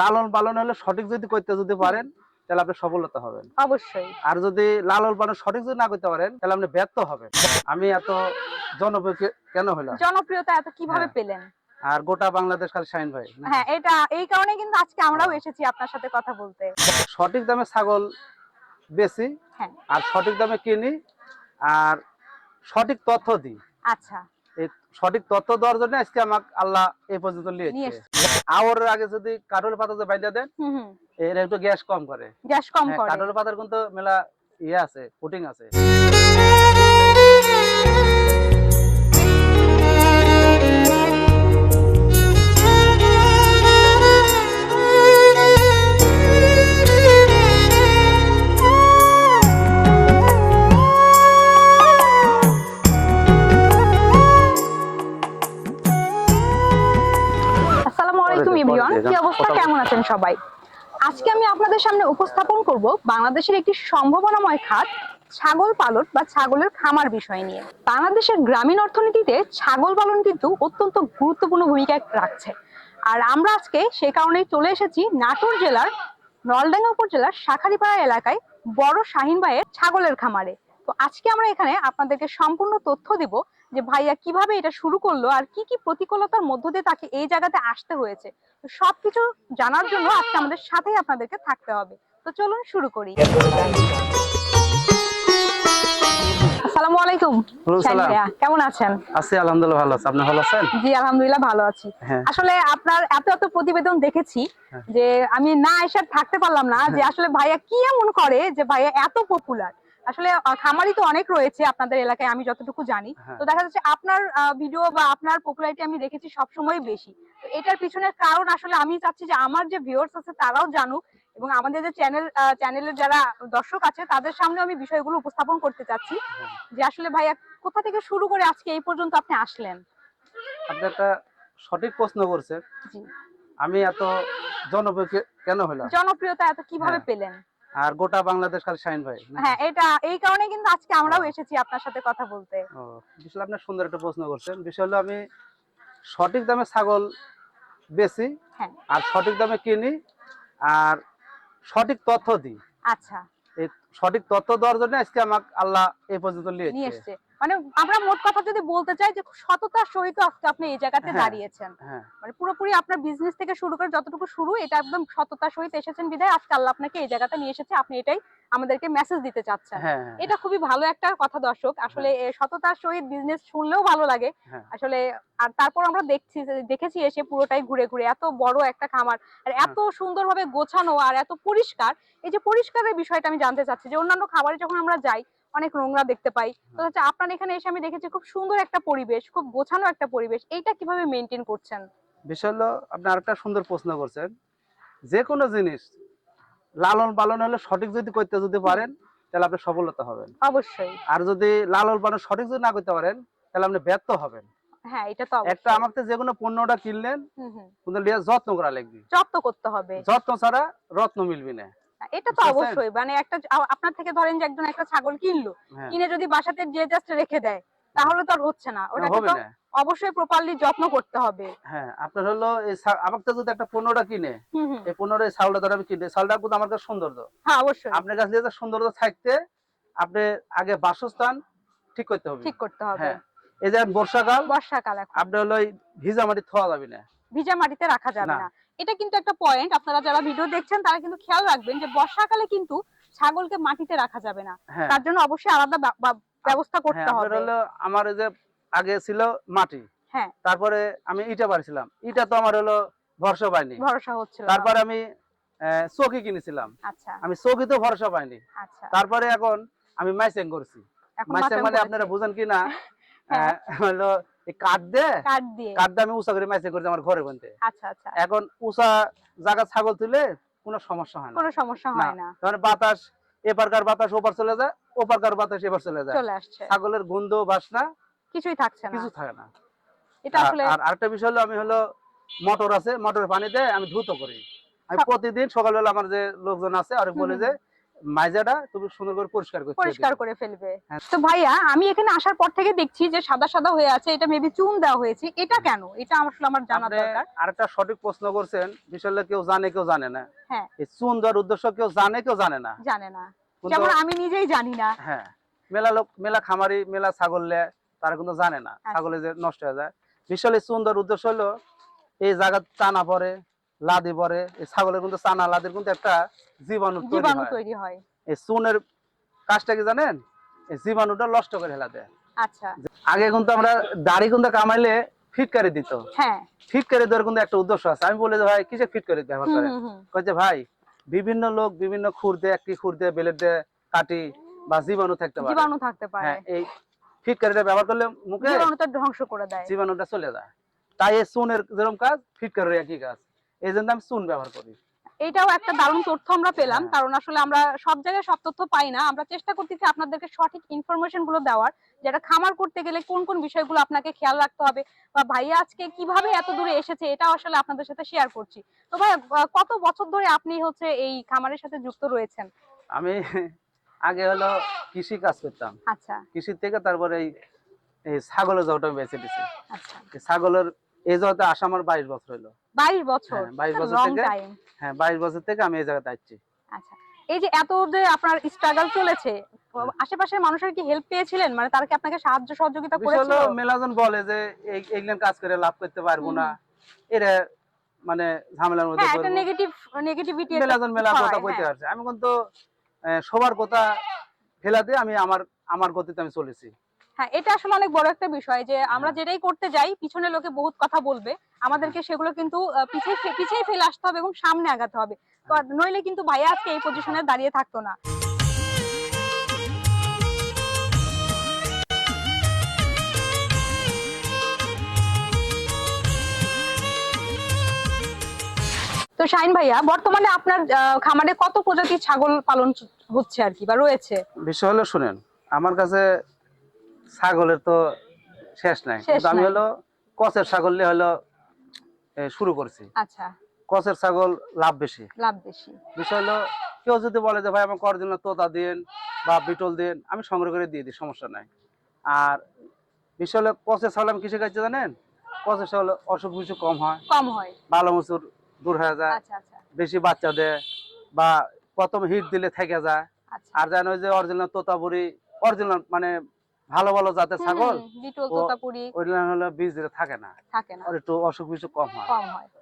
লালন পালন হলে সঠিক যদি করতে যদি পারেন তাহলে আপনি সফলতা হবেন। অবশ্যই। আর যদি লালন পালন সঠিক যদি না করতে পারেন তাহলে আপনি ব্যর্থ হবেন। আমি এত জনপ্রিয় কেন হইলাম জনপ্রিয়তা এত কীভাবে হ্যাঁ। পেলেন? আর গোটা বাংলাদেশ খালি শাহিন ভাই। হ্যাঁ এটা এই কারণে কিন্তু আজকে আমরাও এসেছি আপনার সাথে কথা বলতে। সঠিক দামে ছাগল বেশি হ্যাঁ। আর সঠিক দামে কিনি আর সঠিক তথ্য দিই। আচ্ছা। সঠিক তথ্য দেওয়ার জন্য আজকে আমাকে আল্লাহ এই পর্যন্ত নিয়ে নিয়েছে আওয়ার আগে যদি কাটল পাতা যে বাইন্দা দেন এর একটু গ্যাস কম করে। গ্যাস কম হ্যাঁ, করে। কাঠল পাতার কিন্তু মেলা ইয়ে আছে কোটিং আছে। আপনাদের সামনে উপস্থাপন করব বাংলাদেশের একটি সম্ভাবনাময় খাত, ছাগল পালন বা ছাগলের খামার বিষয় নিয়ে। বাংলাদেশের গ্রামীণ অর্থনীতিতে ছাগল পালন কিন্তু অত্যন্ত গুরুত্বপূর্ণ ভূমিকা রাখছে। আর আমরা আজকে সে কারণেই চলে এসেছি নাটোর জেলার, নলডাঙ্গা উপজেলার শাখারিপাড়া এলাকায় বড় শাহিনবাইয়ের ছাগলের খামারে। তো আজকে আমরা এখানে আপনাদেরকে সম্পূর্ণ তথ্য দিব যে ভাইয়া কীভাবে এটা শুরু করল আর কি কি প্রতিকূলতার মধ্য দিয়ে তাকে এই জায়গাতে আসতে হয়েছে। তো সবকিছু জানার জন্য আজকে আমাদের সাথেই আপনাদেরকে থাকতে হবে। তো চলুন শুরু করি। আসসালামু আলাইকুম। কেমন আছেন? আছি আলহামদুলিল্লাহ ভালো আছে। আপনি ভালো আছেন? জি আলহামদুলিল্লাহ ভালো আছি। হ্যাঁ। আসলে আপনার এত এত প্রতিবেদন দেখেছি হ্যাঁ। যে আমি না এসে থাকতে পারলাম না যে আসলে ভাইয়া কি এমন করে যে ভাইয়া এত পপুলার আসলে খামারি তো অনেক রয়েছে আপনাদের এলাকায় আমি যতটুকু জানি। হ্যাঁ। তো দেখা যাচ্ছে আপনার ভিডিও বা আপনার পপুলারিটি আমি দেখেছি সবসময় বেশি। তো এটার পিছনের কারণ আসলে আমি চাচ্ছি যে আমার যে ভিউয়ার্স আছে তারাও জানুক এবং আমাদের যে চ্যানেল চ্যানেলের যারা দর্শক আছে তাদের সামনে আমি বিষয়গুলো উপস্থাপন করতে চাচ্ছি। হ্যাঁ। যে আসলে ভাইয়া কোথা থেকে শুরু করে আজকে এই পর্যন্ত আপনি আসলেন? আপনি একটা সঠিক প্রশ্ন করছেন। আমি এত জনপ্রিয় কেন হইলাম জনপ্রিয়তা এত কীভাবে হ্যাঁ। পেলেন? আর গোটা বাংলাদেশ খালি শাহিন ভাই হ্যাঁ এটা এই কারণে কিন্তু আজকে আমরাও এসেছি আপনার সাথে কথা বলতে। ও বিষয় আপনার সুন্দর একটা প্রশ্ন করছেন। বিষয় হলো আমি সঠিক দামে ছাগল বেশি হ্যাঁ। আর সঠিক দামে কিনি আর সঠিক তথ্য দিই। আচ্ছা। এই সঠিক তথ্য দেওয়ার জন্য আজকে আমাকে আল্লাহ এই পর্যন্ত নিয়ে এসছে। মানে আমরা মোট কথা যদি বলতে চাই যে সততার সহিত আজকে আপনি এই জায়গাতে হ্যাঁ। দাঁড়িয়েছেন। হ্যাঁ। মানে পুরোপুরি আপনার বিজনেস থেকে শুরু করে যতটুকু শুরু এটা একদম সততার সহিত এসেছেন বিধায় আজকে আল্লাহ আপনাকে এই জায়গাতে নিয়ে এসেছে আপনি এটাই আমাদেরকে মেসেজ দিতে চাচ্ছেন। হ্যাঁ এটা খুবই ভালো একটা কথা দর্শক। আসলে সততার সহিত বিজনেস শুনলেও ভালো লাগে। আসলে আর তারপর আমরা দেখছি দেখেছি এসে পুরোটাই ঘুরে ঘুরে এত বড় একটা খামার আর এত সুন্দরভাবে গোছানো আর এত পরিষ্কার। এই যে পরিষ্কারের বিষয়টা আমি জানতে চাচ্ছি যে অন্যান্য খাবারে যখন আমরা যাই অনেক নোংরা দেখতে পাই। তো হচ্ছে আপনার এখানে এসে আমি দেখেছি খুব সুন্দর একটা পরিবেশ খুব গোছানো একটা পরিবেশ। এইটা কীভাবে মেনটেন করছেন? বিষয় হলো আপনি আরেকটা সুন্দর প্রশ্ন করছেন। যে কোনো জিনিস লালন পালন হলে সঠিক যদি করতে যদি পারেন তাহলে আপনি সফলতা হবেন। অবশ্যই। আর যদি লালন পালন সঠিক যদি না করতে পারেন তাহলে আপনি ব্যর্থ হবেন। হ্যাঁ এটা তো একটা আমাকে যে কোনো পণ্যটা কিনলেন হুম হুম। কিন্তু লিয়ে যত্ন করা লাগবে। যত্ন করতে হবে। যত্ন ছাড়া রত্ন মিলবে না। এটা তো অবশ্যই মানে একটা আপনার থেকে ধরেন যে একজন একটা ছাগল কিনলো হ্যাঁ। কিনে যদি বাসাতে যে জাস্ট রেখে দেয় তাহলে তো আর হচ্ছে না। ওটাকে তো অবশ্যই প্রপারলি যত্ন করতে হবে। হ্যাঁ আপনার হলো এই আমাকে যদি একটা পণ্যটা কিনে এই এই চাউলটা ধরে আমি কিনে চাউলটা কিন্তু আমার কাছে সৌন্দর্য হ্যাঁ অবশ্যই। আপনার কাছে যে সৌন্দর্য থাকতে আপনি আগে বাসস্থান ঠিক করতে হবে। ঠিক করতে হবে। হ্যাঁ। এই যে বর্ষাকাল বর্ষাকাল এখন। আপনি হলো ভিজা মাটি থোয়া যাবে না। ভিজা মাটিতে রাখা যাবে না। এটা কিন্তু একটা পয়েন্ট আপনারা যারা ভিডিও দেখছেন তারা কিন্তু খেয়াল রাখবেন যে বর্ষাকালে কিন্তু ছাগলকে মাটিতে রাখা যাবে না। হ্যাঁ। তার জন্য অবশ্যই আলাদা ব্যবস্থা হ্যাঁ করতে হবে হলো আমার যে আগে ছিল মাটি। হ্যাঁ। তারপরে আমি ইটা পারছিলাম ইটা তো আমার হলো ভরসা পাইনি। ভরসা হচ্ছিল। তারপরে আমি চৌকি কিনেছিলাম। আচ্ছা। আমি চৌকি তো ভরসা পাইনি। আচ্ছা। তারপরে এখন আমি মাইসেং করছি। মাইসেং মানে আপনারা বুঝেন কি না হ্যাঁ। হলো কাঠ দিয়ে? কাঠ দিয়ে। আমি উঁচা করে মাইসেং করছি আমার ঘরে বনতে আচ্ছা আচ্ছা। এখন উঁচা জায়গা ছাগল তুলে কোনো সমস্যা হয় না। কোনো সমস্যা হয় না। কারণ বাতাস এপারকার বাতাস ওপার চলে যায় ওপারকার বাতাস এবার চলে যায়। চলে আসছে। ছাগলের গন্ধ বাসনা কিছুই থাকছে না। কিছু থাকে না। এটা আসলে আর আরেকটা বিষয় হলো আমি হলো মোটর আছে মোটরের পানি দেয় আমি ধুত করি। আমি প্রতিদিন সকালবেলা আমার যে লোকজন আছে আর বলে যে মাইজাটা তুমি সুন্দর করে পরিষ্কার করতে পরিষ্কার করে ফেলবে। হ্যাঁ। তো ভাইয়া আমি এখানে আসার পর থেকে দেখছি যে সাদা সাদা হয়ে আছে এটা মেবি চুন দেওয়া হয়েছে। এটা কেন? এটা আসলে আমার জানা দরকার। আরেকটা সঠিক প্রশ্ন করছেন কেউ জানে কেউ জানে না। হ্যাঁ। এই চুন দেওয়ার উদ্দেশ্য কেউ জানে কেউ জানে না। জানে না। যেমন আমি নিজেই জানি না। হ্যাঁ। মেলা লোক মেলা খামারি মেলা ছাগল লে তারা কিন্তু জানে না। আচ্ছা। ছাগলে যে নষ্ট হয়ে যায়। বিশাল চুন দেওয়ার উদ্দেশ্য হলো এই জায়গা টানা পরে লাদি পরে এই ছাগলের কিন্তু চানা লাদির কিন্তু একটা জীবাণু তৈরি জীবাণু হয়। তৈরি হয়। এই চুনের কাজটা কি জানেন? এই জীবাণুটা নষ্ট করে ফেলা দেয়। আচ্ছা। আগে কিন্তু আমরা দাড়ি কিন্তু কামাইলে ফিটকারি দিত। হ্যাঁ। ফিটকারি দেওয়ার কিন্তু একটা উদ্দেশ্য আছে। আমি বলে ভাই কিসে ফিটকারি ব্যবহার করে ভাই বিভিন্ন লোক বিভিন্ন খুর দিয়ে একটি খুর দিয়ে বেলেট দিয়ে কাটি বা জীবাণু থাকতে পারে। জীবাণু থাকতে পারে। হ্যাঁ এই ফিটকারিটা ব্যবহার করলে মুখে জীবাণুটা ধ্বংস করে দেয়। জীবাণুটা চলে যায়। তাই এই চুনের যেরকম কাজ ফিটকারির একই কাজ। এই জন্য আমি চুন ব্যবহার করি। এটাও একটা দারুণ তথ্য আমরা পেলাম হ্যাঁ। কারণ আসলে আমরা সব জায়গায় সব তথ্য পাই না। আমরা চেষ্টা করতেছি আপনাদেরকে সঠিক ইনফরমেশনগুলো দেওয়ার যেটা খামার করতে গেলে কোন কোন বিষয়গুলো আপনাকে খেয়াল রাখতে হবে বা ভাইয়া আজকে কীভাবে এত দূরে এসেছে এটা আসলে আপনাদের সাথে শেয়ার করছি। তো ভাই কত বছর ধরে আপনি হচ্ছে এই খামারের সাথে যুক্ত রয়েছেন? আমি আগে হলো কৃষি কাজ করতাম। আচ্ছা। কৃষি থেকে তারপরে এই ছাগলের জগটা বেছে দিছি আচ্ছা। ছাগলের এই আসা আমার বাইশ বছর হলো বাইশ বছর? হ্যাঁ, 22 বছর থেকে- হ্যাঁ বাইশ বছর থেকে আমি এই জায়গাতে আসছি আচ্ছা। এই যে এত যে আপনার স্ট্রাগল চলেছে আশেপাশের মানুষের কি হেল্প পেয়েছিলেন? মানে তারা কি আপনাকে সাহায্য সহযোগিতা করেছিল? মেলাজন বলে যে এইগুলান কাজ করে লাভ করতে পারব না। এরা মানে ঝামেলার মধ্যে হ্যাঁ একটা নেগেটিভ নেগেটিভিটি মেলাজন মেলা কথা কইতে হ্যাঁ। পারছে। আমি কিন্তু সবার কথা ফেলাতে আমি আমার আমার গতিতে আমি চলেছি। হ্যাঁ এটা আসলে অনেক বড় একটা বিষয় যে আমরা যেটাই করতে যাই পিছনে লোকে বহুত কথা বলবে। আমাদেরকে সেগুলো কিন্তু পিছিয়ে পিছিয়ে ফেলে আসতে হবে এবং সামনে আগাতে হবে। তো নইলে কিন্তু ভাইয়া আজকে এই পজিশনে দাঁড়িয়ে থাকতো না। তো শাইন ভাইয়া বর্তমানে আপনার খামারে কত প্রজাতির ছাগল পালন হচ্ছে আর কি বা রয়েছে? বিষয় হলো শুনেন আমার কাছে ছাগলের তো শেষ নাই। কিন্তু আমি হলো কচের ছাগল নিয়ে হলো শুরু করছি। আচ্ছা। কচের ছাগল লাভ বেশি। লাভ বেশি। বিষয় হলো কেউ যদি বলে যে ভাই আমার অরিজিনাল তোতা দিন বা বিটল দিন আমি সংগ্রহ করে দিয়ে দিই সমস্যা নাই। আর বিষয় হলো কচের ছাগল আমি কিসে খাইছি জানেন? কচের ছাগল অসুখ বিসুখ কম হয়। কম হয়। ভালো মসুর দূর হয়ে যায়। আচ্ছা আচ্ছা। বেশি বাচ্চা দেয় বা প্রথম হিট দিলে থেকে যায়। আচ্ছা। আর জানো যে অরিজিনাল তোতাপুরি অরিজিনাল মানে ভালো ভালো জাতের ছাগল হলো বীজ থাকে না। থাকে না। আর একটু অসুখ বিসুখ কম হয়।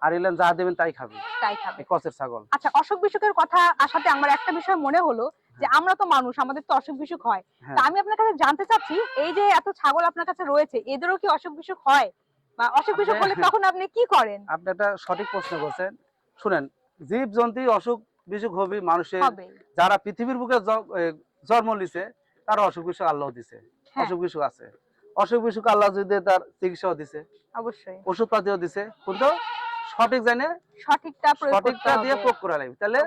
আর এগুলো যা দেবেন তাই খাবে। তাই খাবে। কচের ছাগল। আচ্ছা অসুখ বিসুখের কথা আসাতে আমার একটা বিষয় মনে হলো যে আমরা তো মানুষ আমাদের তো অসুখ বিসুখ হয়। হ্যাঁ। তা আমি আপনার কাছে জানতে চাচ্ছি এই যে এত ছাগল আপনার কাছে রয়েছে এদেরও কি অসুখ বিসুখ হয়? বা অসুখ বিসুখ হলে তখন আপনি কি করেন? আপনি একটা সঠিক প্রশ্ন করছেন। শুনেন জীব জন্তু অসুখ বিসুখ হবে মানুষের যারা পৃথিবীর বুকে জন্ম নিছে তারা অসুখ বিসুখ আল্লাহ দিছে। হ্যাঁ। অসুখ বিসুখ আছে। অসুখ বিসুখ আল্লাহ যদি তার চিকিৎসাও দিছে। অবশ্যই। ওষুধ পাতিও দিছে। কিন্তু সঠিক জানে সঠিকটা সঠিকটা দিয়ে প্রয়োগ করা লাগবে। তাহলে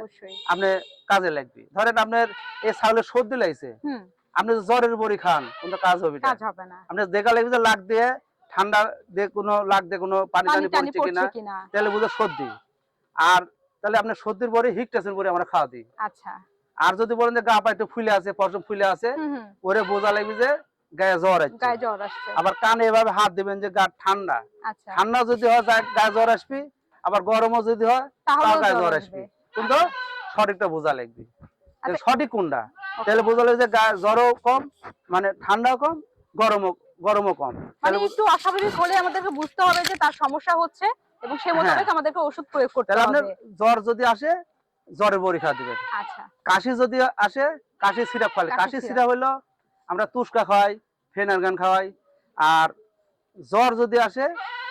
আপনি কাজে লাগবে। ধরেন আপনার এই ছাগলের সর্দি লাগছে। আপনি জ্বরের বড়ি খান কিন্তু কাজ হবে না। আপনি দেখা লাগবে যে লাগ দিয়ে ঠান্ডা দিয়ে কোনো লাগ দিয়ে কোনো পানি টানি পড়ছে কিনা তাহলে বুঝে সর্দি। আর তাহলে আপনার সর্দির পরে হিকটেশন করে আমরা খাওয়া দিই। আচ্ছা। আর যদি বলেন যে গা পা একটু ফুলে আছে পশম ফুলে আছে ওরে বোঝা লাগবে যে গায়ে জ্বর আসছে। আবার কানে এভাবে হাত দিবেন যে গা ঠান্ডা। আচ্ছা। ঠান্ডা যদি হয় গায়ে জ্বর আসবে। আবার গরমও যদি হয় তাও গায়ে জ্বর আসবে। আসবে। কিন্তু সঠিকটা বোঝা লাগবে। আচ্ছা। সঠিক কোনটা? তাহলে বোঝা লাগবে যে গায়ে জ্বরও কম মানে ঠান্ডাও কম গরমও গরমও কম। মানে একটু অস্বাভাবিক হলে আমাদেরকে বুঝতে হবে যে তার সমস্যা হচ্ছে এবং সে মোতাবেক আমাদেরকে ওষুধ প্রয়োগ করতে তাহলে আপনার জ্বর যদি আসে জ্বরের খাওয়া দিবেন। আচ্ছা। কাশি যদি আসে কাশি সিরাপ খাওয়ালে কাশি। সিরাপ। হলো আমরা তুষকা খাওয়াই ফেনারগান খাওয়াই আর জ্বর যদি আসে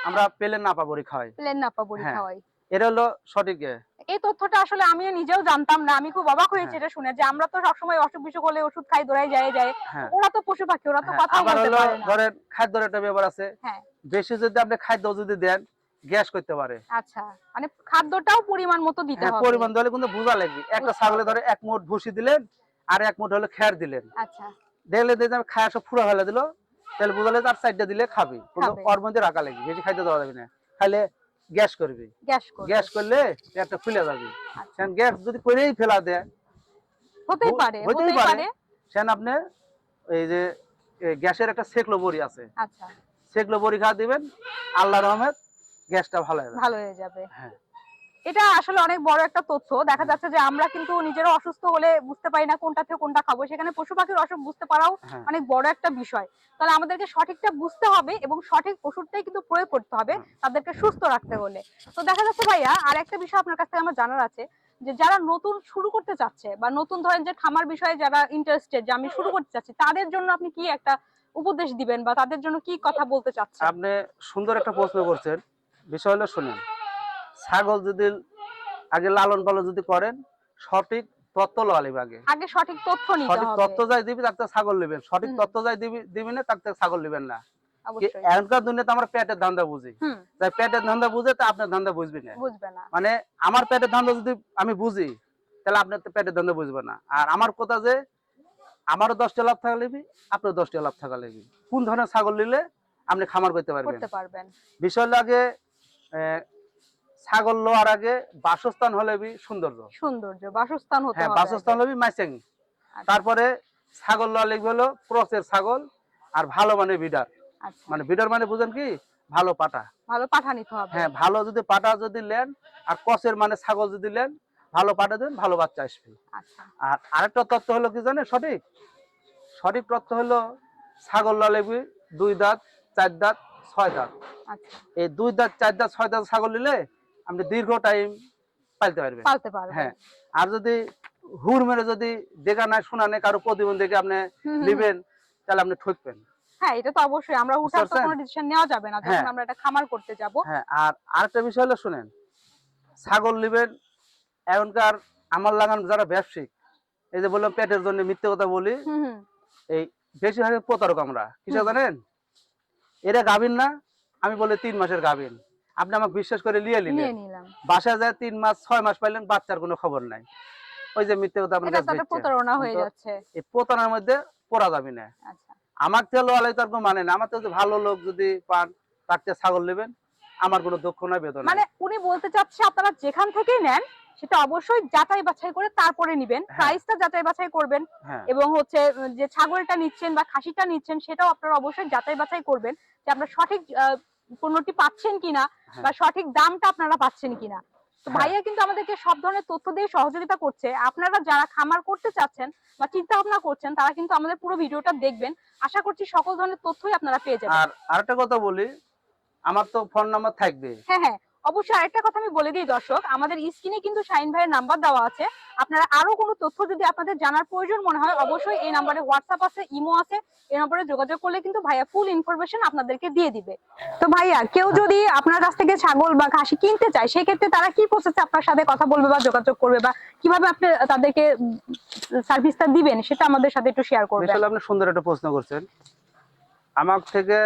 আমরা পেলেন নাপা বড়ি খাওয়াই প্লেন নাপা বড়ি হ্যাঁ। খাওয়াই এটা হলো সঠিক এ। এই তথ্যটা আসলে আমিও নিজেও জানতাম না আমি খুব অবাক হয়েছি হ্যাঁ। এটা শুনে যে আমরা তো সবসময় অসুখ বিসুখ হলে ওষুধ খাই দৌড়াই যায় যায় হ্যাঁ ওরা তো পশু পাখি ওরা তো হ্যাঁ, কথা আবার বলতে হলো পারে না ধরেন খাদ্যের একটা ব্যাপার আছে হ্যাঁ। বেশি যদি আপনি খাদ্য যদি দেন গ্যাস করতে পারে আচ্ছা মানে খাদ্যটাও পরিমাণ মতো দিতে হ্যাঁ, হবে পরিমাণ দিলে কিন্তু বোঝা লাগবে একটা বুঝতে ছাগলে হবে। ধরে এক মুঠ ভুসি দিলেন আর এক মুঠ হলো খেয়ার দিলেন আচ্ছা দেখলে দেখে আমি খায়া সব ফুরা ফেলে দিল। তাহলে বোঝালে তার সাইডটা দিলে খাবে। ওর মধ্যে রাখা লাগবে বেশি খাইতে দেওয়া যাবে না। খাইলে গ্যাস করবে। গ্যাস করলে পেটটা ফুলে যাবে। আচ্ছা। কারণ গ্যাস যদি করেই ফেলা দেয় হতেই পারে হতেই পারে। সেন আপনি এই যে গ্যাসের একটা সেকলো বড়ি আছে। আচ্ছা। সেকলো বড়ি খাওয়া দিবেন আল্লাহ রহমত গ্যাসটা ভালো হবে ভালো হয়ে যাবে। হ্যাঁ। এটা আসলে অনেক বড় একটা তথ্য। দেখা যাচ্ছে যে আমরা কিন্তু নিজেরা অসুস্থ হলে বুঝতে পারি না কোনটা থেকে কোনটা খাব। সেখানে পশু পাখির অসুখ বুঝতে পারাও হ্যাঁ। অনেক বড় একটা বিষয়। তাহলে আমাদেরকে সঠিকটা বুঝতে হবে এবং সঠিক ওষুধটাই কিন্তু প্রয়োগ করতে হবে তাদেরকে সুস্থ রাখতে হলে। তো দেখা যাচ্ছে ভাইয়া আর একটা বিষয় আপনার কাছ থেকে আমার জানার আছে যে যারা নতুন শুরু করতে চাচ্ছে বা নতুন ধরেন যে খামার বিষয়ে যারা ইন্টারেস্টেড যে আমি শুরু করতে চাচ্ছি তাদের জন্য আপনি কি একটা উপদেশ দিবেন বা তাদের জন্য কি কথা বলতে চাচ্ছেন? আপনি সুন্দর একটা প্রশ্ন করছেন। বিষয় হলো শুনেন ছাগল যদি আগে লালন পালন যদি করেন সঠিক লওয়া লাগবে আগে। আগে সঠিক তথ্য নিতে সঠিক তত্ত্ব যাই দিবি তাকে ছাগল নেবেন। সঠিক। তত্ত্ব যাই দিবি দিবি না তাকে ছাগল নেবেন না। এখনকার দুনিয়াতে আমরা পেটের ধান্দা বুঝি। তাই পেটের ধান্দা বুঝে তা আপনার ধান্দা বুঝবি না। মানে আমার পেটের ধান্দা যদি আমি বুঝি তাহলে আপনার তো পেটের ধান্দা বুঝবে না। আর আমার কথা যে আমারও দশটা লাভ থাকা লাগবে আপনার দশটা লাভ থাকা লাগবে। কোন ধরনের ছাগল নিলে আপনি খামার করতে পারবেন? করতে পারবেন। বিষয় লাগে আহ, ছাগল লোয়ার আগে বাসস্থান হলে বি সৌন্দর্য। সৌন্দর্য বাসস্থান হতে হ্যাঁ বাসস্থান। হলে মাইচাঙ্গি আচ্ছা, তারপরে ছাগল লোয়া লিখবে হলো ক্রসের ছাগল আর ভালো মানে বিডার। আচ্ছা। মানে বিডার মানে বুঝেন কি? ভালো পাটা। ভালো পাঠা নিতে হবে। হ্যাঁ ভালো যদি পাটা যদি নেন আর কসের মানে ছাগল যদি নেন ভালো পাটা দেন ভালো বাচ্চা আসবে। আচ্ছা। আর আরেকটা তত্ত্ব হলো কি জানেন? সঠিক? সঠিক তত্ত্ব হলো ছাগল লালেবি দুই দাঁত চার দাঁত ছয় দাঁত। এই দুই দাঁত চার দাঁত ছয় দাঁত ছাগল নিলে আপনি দীর্ঘ টাইম পালতে পারবেন পালতে পারবেন হ্যাঁ আর যদি হুর মেরে যদি দেখা নাই শোনা নেই কারও প্রতিবন্ধীকে আপনি নেবেন তাহলে আপনি ঠকবেন। হ্যাঁ এটা তো অবশ্যই। আমরা উঠার তো কোনো ডিসিশন নেওয়া যাবে না যখন হ্যাঁ। আমরা একটা খামার করতে যাব। হ্যাঁ আর আরেকটা বিষয় হলো শুনেন ছাগল নেবেন এখনকার আমার লাগান যারা ব্যবসায়িক এই যে বললাম পেটের জন্য মিথ্যে কথা বলি এই বেশিরভাগ প্রতারক আমরা। কিসে জানেন? এরা গাভিন না আমি বলি তিন মাসের গাভিন। আপনি আমাকে বিশ্বাস করে নিয়ে নিয়ে নিলেন বাসায় যায় তিন মাস ছয় মাস পাইলেন বাচ্চার কোনো খবর নাই। ওই যে মিথ্যে কথা আপনার। প্রতারণা হয়ে যাচ্ছে। এই প্রতারণার মধ্যে পড়া যাবে না। আমার তেল আলাই তার কোনো মানে না। আমার তো ভালো লোক যদি পান তার চেয়ে ছাগল নেবেন। আমার কোনো দুঃখ নাই বেদনা মানে উনি বলতে চাচ্ছে আপনারা যেখান থেকেই নেন সেটা অবশ্যই যাচাই বাছাই করে তারপরে নিবেন। হ্যাঁ। প্রাইসটা যাচাই বাছাই করবেন হ্যাঁ। এবং হচ্ছে যে ছাগলটা নিচ্ছেন বা খাসিটা নিচ্ছেন সেটাও আপনারা অবশ্যই যাচাই বাছাই করবেন যে আপনারা সঠিক পণ্যটি পাচ্ছেন কিনা হ্যাঁ। বা সঠিক দামটা আপনারা পাচ্ছেন কিনা? তো হ্যাঁ। ভাইয়া কিন্তু আমাদেরকে সব ধরনের তথ্য দিয়ে সহযোগিতা করছে। আপনারা যারা খামার করতে চাচ্ছেন বা চিন্তা ভাবনা করছেন তারা কিন্তু আমাদের পুরো ভিডিওটা দেখবেন। আশা করছি সকল ধরনের তথ্যই আপনারা পেয়ে যাবেন। আর আরেকটা কথা বলি আমার তো ফোন নাম্বার থাকবে। হ্যাঁ হ্যাঁ। অবশ্যই আরেকটা কথা আমি বলে দিই, দর্শক, আমাদের স্ক্রিনে কিন্তু শাইন ভাইয়ের নাম্বার দেওয়া আছে। আপনারা আরও কোনো তথ্য যদি আপনাদের জানার প্রয়োজন মনে হয়, অবশ্যই এই নাম্বারে হোয়াটসঅ্যাপ আছে ইমো আছে এই নম্বরে যোগাযোগ করলে কিন্তু ভাইয়া ফুল ইনফরমেশন আপনাদেরকে দিয়ে দিবে। তো ভাইয়া, কেউ যদি আপনার কাছ থেকে ছাগল বা ঘাসি কিনতে চায়, সেক্ষেত্রে তারা কি প্রসেসে আপনার সাথে কথা বলবে বা যোগাযোগ করবে বা কীভাবে আপনি তাদেরকে সার্ভিসটা দিবেন, সেটা আমাদের সাথে একটু শেয়ার করবেন। বিশাল আপনি সুন্দর একটা প্রশ্ন করছেন। আমার থেকে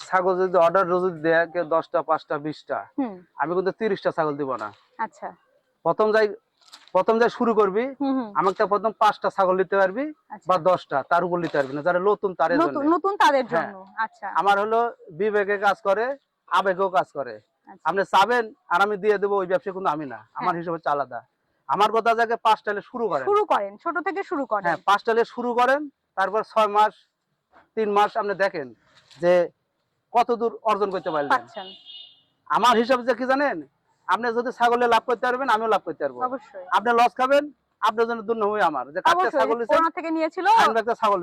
ছাগল যদি অর্ডার যদি দেয় কেউ দশটা পাঁচটা বিশটা আমি কিন্তু তিরিশটা ছাগল দিব না। আচ্ছা। প্রথম যাই প্রথম যাই শুরু করবি আমাকে প্রথম পাঁচটা ছাগল নিতে পারবি আচ্ছা। বা দশটা তার উপর নিতে পারবি না। যারা নতুন তার নতুন তাদের হ্যাঁ। জন্য। আচ্ছা। আমার হলো বিবেকে কাজ করে আবেগেও কাজ করে। আচ্ছা। আপনি চাবেন আর আমি দিয়ে দেবো ওই ব্যবসা কিন্তু আমি না। আমার হিসেবে আলাদা। আমার কথা যাকে পাঁচটা হলে শুরু করেন। শুরু করেন ছোট থেকে শুরু করেন। হ্যাঁ পাঁচটা হলে শুরু করেন তারপর ছয় মাস তিন মাস আপনি দেখেন যে কত দূর অর্জন করতে পারলেন? আমার হিসাব যে কি জানেন? আপনি যদি ছাগলে লাভ করতে পারবেন আমিও লাভ করতে পারব। আপনি লস খাবেন আপনার জন্য দুর্নাম হবে আমার। যে কাটতে ছাগল থেকে নিয়েছিল। আমি একটা ছাগল।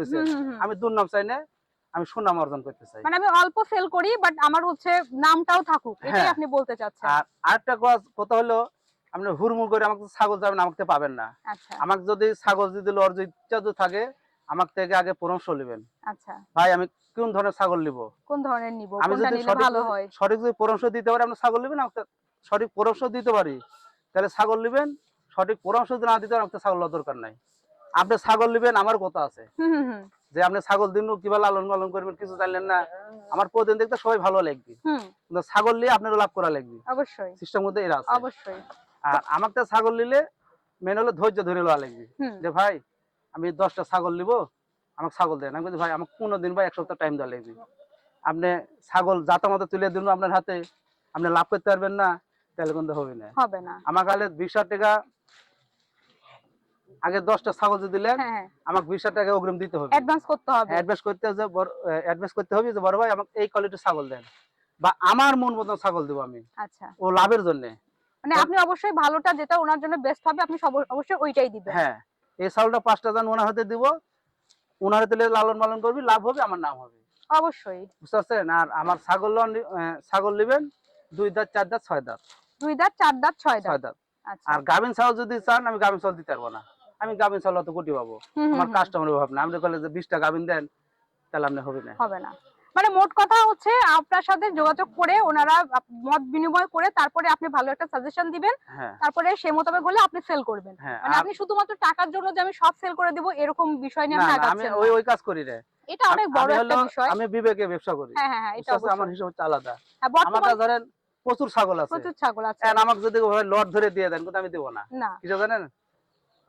আমি দুর্নাম চাই না আমি সুনাম অর্জন করতে চাই। মানে আমি অল্প সেল করি বাট আমার হচ্ছে নামটাও থাকুক এটাই হ্যাঁ। আপনি বলতে চাচ্ছেন। আর আরেকটা কথা- কথা হলো আপনি হুড়মুড় করে আমাকে ছাগল যাবেন আমাকে পাবেন না। আচ্ছা। আমাকে যদি ছাগল যদি থাকে আমার থেকে আগে পরামর্শ নেবেন। আচ্ছা। ভাই আমি কোন ধরনের ছাগল নিব? কোন ধরনের নিব? আমি যদি ভালো হয়? সঠিক যদি পরামর্শ দিতে পারি আপনি ছাগল নেবেন আমাকে সঠিক পরামর্শ দিতে পারি। তাহলে ছাগল নেবেন সঠিক পরামর্শ যদি না দিতে পারেন আমাকে ছাগল দরকার নাই। আপনি ছাগল নেবেন আমার কথা আছে। যে আপনি ছাগল দিন কীভাবে লালন পালন করবেন কিছু জানলেন না। আমার প্রতিদিন দেখতে সবাই ভালো লাগবে। কিন্তু ছাগল নিয়ে আপনার লাভ করা লাগবে। অবশ্যই। সিস্টেম মধ্যে এরা আছে। অবশ্যই। আর আমাকে ছাগল নিলে মেন হলো ধৈর্য ধরে লওয়া লাগবে। যে ভাই আমি দশটা ছাগল নিব আমাকে ছাগল দেন। আমি বলছি ভাই আমাকে পনেরো দিন বা এক সপ্তাহ টাইম দেওয়া লাগবে। আপনি ছাগল জাতা মতো তুলে দিন আপনার হাতে আপনি লাভ করতে পারবেন না তাহলে কিন্তু হবে না। হবে না। আমার কালে বিশ টাকা আগে দশটা ছাগল যদি দিলেন হ্যাঁ হ্যাঁ। আমাকে বিশ টাকা অগ্রিম দিতে হবে। অ্যাডভান্স করতে হবে। অ্যাডভান্স করতে হবে অ্যাডভান্স করতে হবে যে বড় ভাই আমাকে এই কোয়ালিটির ছাগল দেন। বা আমার মন মতন ছাগল দেবো আমি। আচ্ছা। ও লাভের জন্য। মানে আপনি অবশ্যই ভালোটা যেটা ওনার জন্য বেস্ট হবে আপনি অবশ্যই ওইটাই দিবেন। হ্যাঁ। এই ছাগলটা পাঁচটা জন ওনার হাতে দিব ওনার হাতে লালন পালন করবি লাভ হবে আমার নাম হবে। অবশ্যই। বুঝতে পারছেন? আর আমার ছাগল ছাগল নেবেন দুই দাঁত চার দাঁত ছয় দাঁত। দুই দাঁত চার দাঁত ছয় দাঁত। ছয় দাঁত। আচ্ছা। আর গাভিন ছাগল যদি চান আমি গাভিন ছাগল দিতে পারব না। আমি গাভিন ছাগল অত কোটি পাবো। আমার কাস্টমার অভাব না বলে যে বিশটা গাভিন দেন তাহলে আপনি হবে না। হবে না। মানে মোট কথা হচ্ছে আপনার সাথে যোগাযোগ করে ওনারা মত বিনিময় করে তারপরে আপনি ভালো একটা সাজেশন দিবেন হ্যাঁ। তারপরে সে মোতাবেক হলে আপনি সেল করবেন। হ্যাঁ মানে আপনি শুধুমাত্র টাকার জন্য যে আমি সব সেল করে দিব এরকম বিষয় নিয়ে আমি ওই ওই কাজ করি রে। এটা অনেক বড় একটা বিষয়। আমি বিবেকে ব্যবসা করি। হ্যাঁ হ্যাঁ হ্যাঁ এটা আমার হিসাব আলাদা। হ্যাঁ, আমার কাছে ধরেন প্রচুর ছাগল আছে। প্রচুর ছাগল আছে। এখন আমাকে যদি লট ধরে দিয়ে দেন কিন্তু আমি দেবো না। না। কিছু জানেন?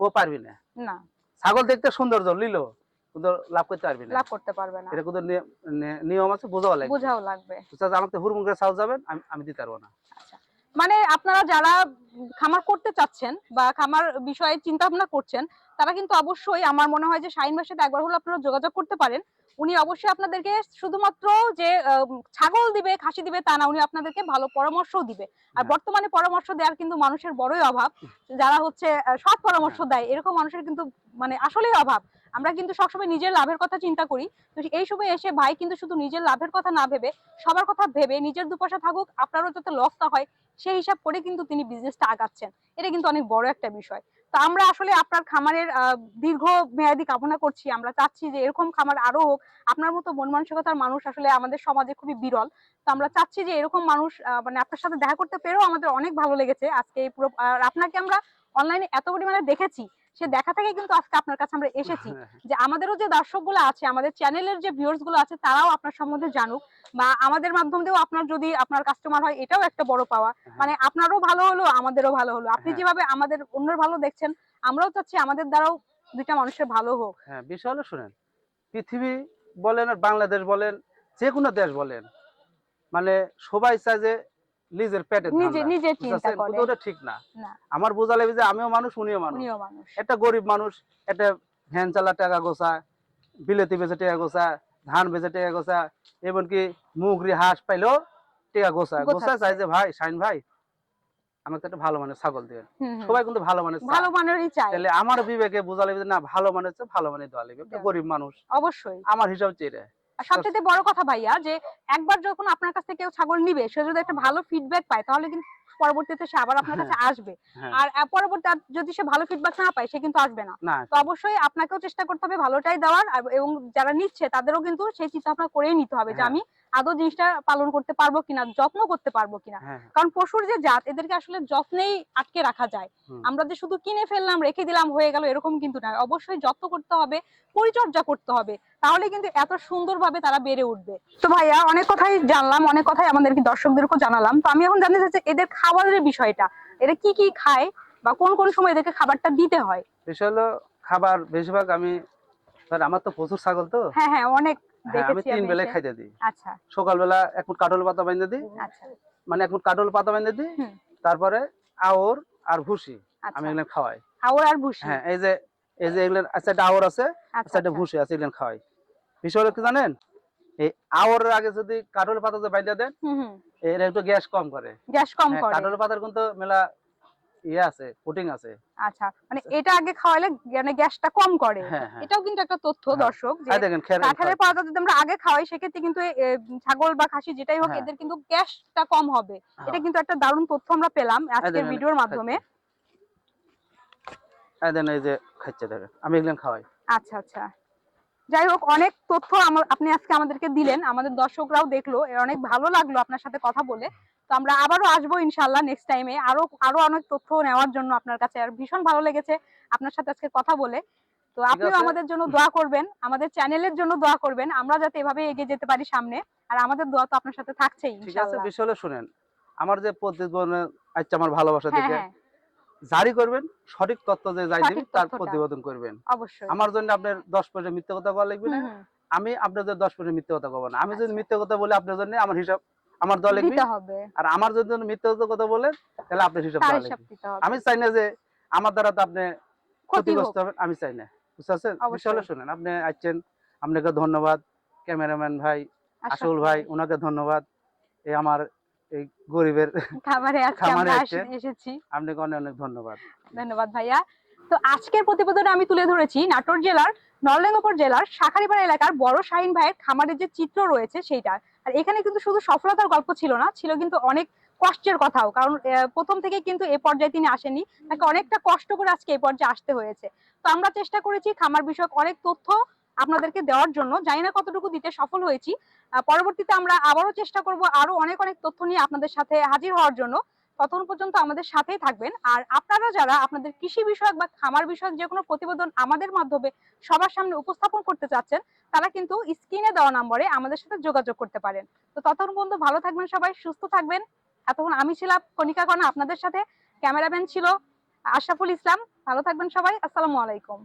ও পারবি না। না। ছাগল দেখতে সৌন্দর্য লিলো কিন্তু লাভ করতে পারবি না। লাভ করতে পারবে না। এটা কিন্তু নিয়ম- আছে বোঝাও লাগবে। বোঝাও লাগবে। বুঝতে আমাকে হুরমুন করে ছাগল যাবেন আমি আমি দিতে পারব না। মানে আপনারা যারা খামার করতে চাচ্ছেন বা খামার বিষয়ে চিন্তা ভাবনা করছেন তারা কিন্তু অবশ্যই আমার মনে হয় যে শাইন ভাইয়ের সাথে একবার হলো আপনারা যোগাযোগ করতে পারেন। উনি অবশ্যই আপনাদেরকে শুধুমাত্র যে ছাগল দিবে খাসি দিবে তা না উনি আপনাদেরকে ভালো পরামর্শও দিবে। আর হ্যাঁ। বর্তমানে পরামর্শ দেওয়ার কিন্তু মানুষের বড়ই অভাব। যারা হচ্ছে সৎ পরামর্শ দেয় এরকম মানুষের কিন্তু মানে আসলেই অভাব। আমরা কিন্তু সবসময় নিজের লাভের কথা চিন্তা করি। তো এই সময় এসে ভাই কিন্তু শুধু নিজের লাভের কথা না ভেবে, সবার কথা ভেবে নিজের দুপাশে থাকুক, আপনারও যাতে লস না হয়, সেই হিসাব করে কিন্তু তিনি বিজনেসটা আগাচ্ছেন। এটা কিন্তু অনেক বড় একটা বিষয়। তো আমরা আসলে আপনার খামারের দীর্ঘ মেয়াদি কামনা করছি। আমরা চাচ্ছি যে এরকম খামার আরও হোক। আপনার মতো মন মানসিকতার মানুষ আসলে আমাদের সমাজে খুবই বিরল। তো আমরা চাচ্ছি যে এরকম মানুষ মানে আপনার সাথে দেখা করতে পেরেও আমাদের অনেক ভালো লেগেছে আজকে এই পুরো আপনাকে আমরা অনলাইনে এত পরিমাণে দেখেছি। সে দেখা থেকে কিন্তু আজকে আপনার কাছে আমরা এসেছি হ্যাঁ, হ্যাঁ। যে আমাদেরও যে দর্শকগুলো আছে আমাদের চ্যানেলের যে ভিউয়ার্সগুলো আছে তারাও আপনার সম্বন্ধে জানুক বা আমাদের মাধ্যম দিয়েও আপনার যদি আপনার কাস্টমার হয় এটাও একটা বড় পাওয়া মানে আপনারও ভালো হলো আমাদেরও ভালো হলো আপনি হ্যাঁ। যেভাবে আমাদের অন্যের ভালো দেখছেন আমরাও চাচ্ছি আমাদের দ্বারাও দুইটা মানুষের ভালো হোক হ্যাঁ বিষয় হলো শুনেন পৃথিবী বলেন আর বাংলাদেশ বলেন যে কোনো দেশ বলেন মানে সবাই চায় যে নিজের পেটে নিজে নিজে চিন্তা করে। ওটা ঠিক না। আমার বোঝা লাগবে যে আমিও মানুষ উনিও মানুষ। উনিও মানুষ। একটা গরিব মানুষ একটা ভ্যান চালা টাকা গোছা বিলেতি বেচে টাকা গোছা ধান বেচে টাকা গোছা এমনকি মুগরি হাঁস পাইলেও টাকা গোছা। গোছা। চাই যে ভাই শাইন ভাই আমাকে একটা ভালো মানের ছাগল হুম। সবাই কিন্তু ভালো মানের ভালো মানেরই চাই। তাহলে আমার বিবেকে বোঝা লাগবে না ভালো চেয়ে ভালো মানের দেওয়া লাগবে। গরিব মানুষ। অবশ্যই। আমার হিসাব চেয়ে। আর সবচেয়ে বড় কথা ভাইয়া যে একবার যখন আপনার কাছ থেকে কেউ ছাগল নিবে সে যদি একটা ভালো ফিডব্যাক পায় তাহলে কিন্তু পরবর্তীতে সে আবার আপনার কাছে আসবে। হ্যাঁ। আর পরবর্তী যদি সে ভালো ফিডব্যাক না পায় সে কিন্তু আসবে না। না। তো অবশ্যই আপনাকেও চেষ্টা করতে হবে ভালোটাই দেওয়ার এবং যারা নিচ্ছে তাদেরও কিন্তু সেই চিন্তা ভাবনা করেই নিতে হবে যে হ্যাঁ। আমি আদৌ জিনিসটা পালন করতে পারব কিনা যত্ন করতে পারব কিনা। হ্যাঁ কারণ পশুর যে জাত এদেরকে আসলে যত্নেই আটকে রাখা যায়। আমরা যে শুধু কিনে ফেললাম রেখে দিলাম হয়ে গেল এরকম কিন্তু নয় অবশ্যই যত্ন করতে হবে পরিচর্যা করতে হবে। তাহলে কিন্তু এত সুন্দরভাবে তারা বেড়ে উঠবে। তো ভাইয়া অনেক কথাই জানলাম অনেক কথাই আমাদের কি দর্শকদেরকেও জানালাম। তো আমি এখন জানতে চাচ্ছি এদের খাবারের বিষয়টা এরা কি কি খায় বা কোন কোন সময় এদেরকে খাবারটা দিতে হয়? বিষয় হলো খাবার বেশিরভাগ আমি আমার তো প্রচুর ছাগল তো। হ্যাঁ হ্যাঁ অনেক হ্যাঁ আমি তিন বেলায় খাইতে দিই। আচ্ছা। সকালবেলা এক মুঠ কাঠল পাতা দিই। আচ্ছা। মানে এক মুঠ কাঠল পাতা দিই তারপরে আওর আর ভুসি আমি আচ্ছা। এগুলো খাওয়াই। হাওড় আর ভুসি? হ্যাঁ এই যে এই যে এগুলো আচ্ছা একটা আওর আছে একটা। ভুসি আছে এগুলো খাওয়াই। বিষয় হলো কি জানেন? এই আওরের আগে যদি কাঠল পাতা যে বাইন্দে দেন এর একটু গ্যাস কম করে। গ্যাস কম হ্যাঁ, করে। কাঠল পাতার কিন্তু মেলা ইয়ে আছে কোটিং আছে। আচ্ছা মানে এটা আগে খাওয়ালে মানে গ্যাসটা কম করে। হ্যাঁ হ্যাঁ। এটাও কিন্তু একটা তথ্য হ্যাঁ। দর্শক যে কাঁঠালের পাতা যদি আমরা আগে খাওয়াই সেক্ষেত্রে কিন্তু ছাগল বা খাসি যেটাই হোক। এদের কিন্তু গ্যাসটা কম হবে। এটা কিন্তু একটা দারুণ তথ্য আমরা পেলাম আজকের ভিডিওর মাধ্যমে। এই যে খাচ্ছে দেখেন। আমি এগুলো খাওয়াই। আচ্ছা আচ্ছা। যাই হোক অনেক তথ্য আপনি আজকে আমাদেরকে দিলেন। আমাদের দর্শকরাও দেখল অনেক ভালো লাগল আপনার সাথে কথা বলে। তো আমরা আবারও আসব ইনশাল্লাহ নেক্সট টাইমে আরও আরও অনেক তথ্য নেওয়ার জন্য আপনার কাছে। আর ভীষণ ভালো লেগেছে আপনার সাথে আজকে কথা বলে। তো আপনিও আমাদের জন্য দোয়া করবেন আমাদের চ্যানেলের জন্য দোয়া করবেন। আমরা যাতে এভাবে এগিয়ে যেতে পারি সামনে। আর আমাদের দোয়া তো আপনার সাথে থাকছেই ঠিক আছে বিষয় শুনেন আমার যে প্রতিবেদনে আচ্ছা আমার ভালোবাসা হ্যাঁ দেখে হ্যাঁ। জারি করবেন সঠিক তথ্য যে যাই দিন তার প্রতিবেদন করবেন। অবশ্যই। আমার জন্য আপনার দশ পয়সা মিথ্যে কথা বলা লাগবে না। আমি আপনাদের দশ পয়সা মিথ্যে কথা বলব না। আমি যদি আচ্ছা। মিথ্যে কথা বলি আপনার জন্য আমার হিসাব আমার দল দিতে হবে। আর আমার যদি মিথ্যে কথা বলেন তাহলে আপনার হিসাব আমি চাই না যে আমার দ্বারা তো আপনি ক্ষতিগ্রস্ত হবেন আমি চাই না। বুঝতে পারছেন শুনেন। আপনি আসছেন আপনাকে ধন্যবাদ। ক্যামেরাম্যান ভাই আশুল ভাই ওনাকে ধন্যবাদ। এই আমার এই গরিবের খামারে আমরা আসছেন। এসেছি। আপনাকে অনেক অনেক ধন্যবাদ। ধন্যবাদ ভাইয়া। তো আজকের প্রতিবেদনে আমি তুলে ধরেছি নাটোর জেলার নরলেঙ্গপুর জেলার শাখারিপাড়া এলাকার বড় শাহিন ভাইয়ের খামারের যে চিত্র রয়েছে সেইটা। আর এখানে কিন্তু শুধু সফলতার গল্প ছিল না, ছিল কিন্তু অনেক কষ্টের কথাও। কারণ প্রথম থেকে কিন্তু এ পর্যায়ে তিনি আসেনি তাকে অনেকটা কষ্ট করে আজকে এই পর্যায়ে আসতে হয়েছে। তো আমরা চেষ্টা করেছি খামার বিষয়ক অনেক তথ্য আপনাদেরকে দেওয়ার জন্য। জানি না কতটুকু দিতে সফল হয়েছি। পরবর্তীতে আমরা আবারও চেষ্টা করব আরও অনেক অনেক তথ্য নিয়ে আপনাদের সাথে হাজির হওয়ার জন্য। ততক্ষণ পর্যন্ত আমাদের সাথেই থাকবেন। আর আপনারা যারা আপনাদের কৃষি বিষয়ক বা খামার বিষয়ক যে কোনো প্রতিবেদন আমাদের মাধ্যমে সবার সামনে উপস্থাপন করতে চাচ্ছেন, তারা কিন্তু স্ক্রিনে দেওয়া নম্বরে আমাদের সাথে যোগাযোগ করতে পারেন। তো ততক্ষণ পর্যন্ত ভালো থাকবেন সবাই, সুস্থ থাকবেন। এতক্ষণ আমি ছিলাম কণিকা কণা আপনাদের সাথে ক্যামেরাম্যান ছিল আশরাফুল ইসলাম। ভালো থাকবেন সবাই, আসসালামু আলাইকুম।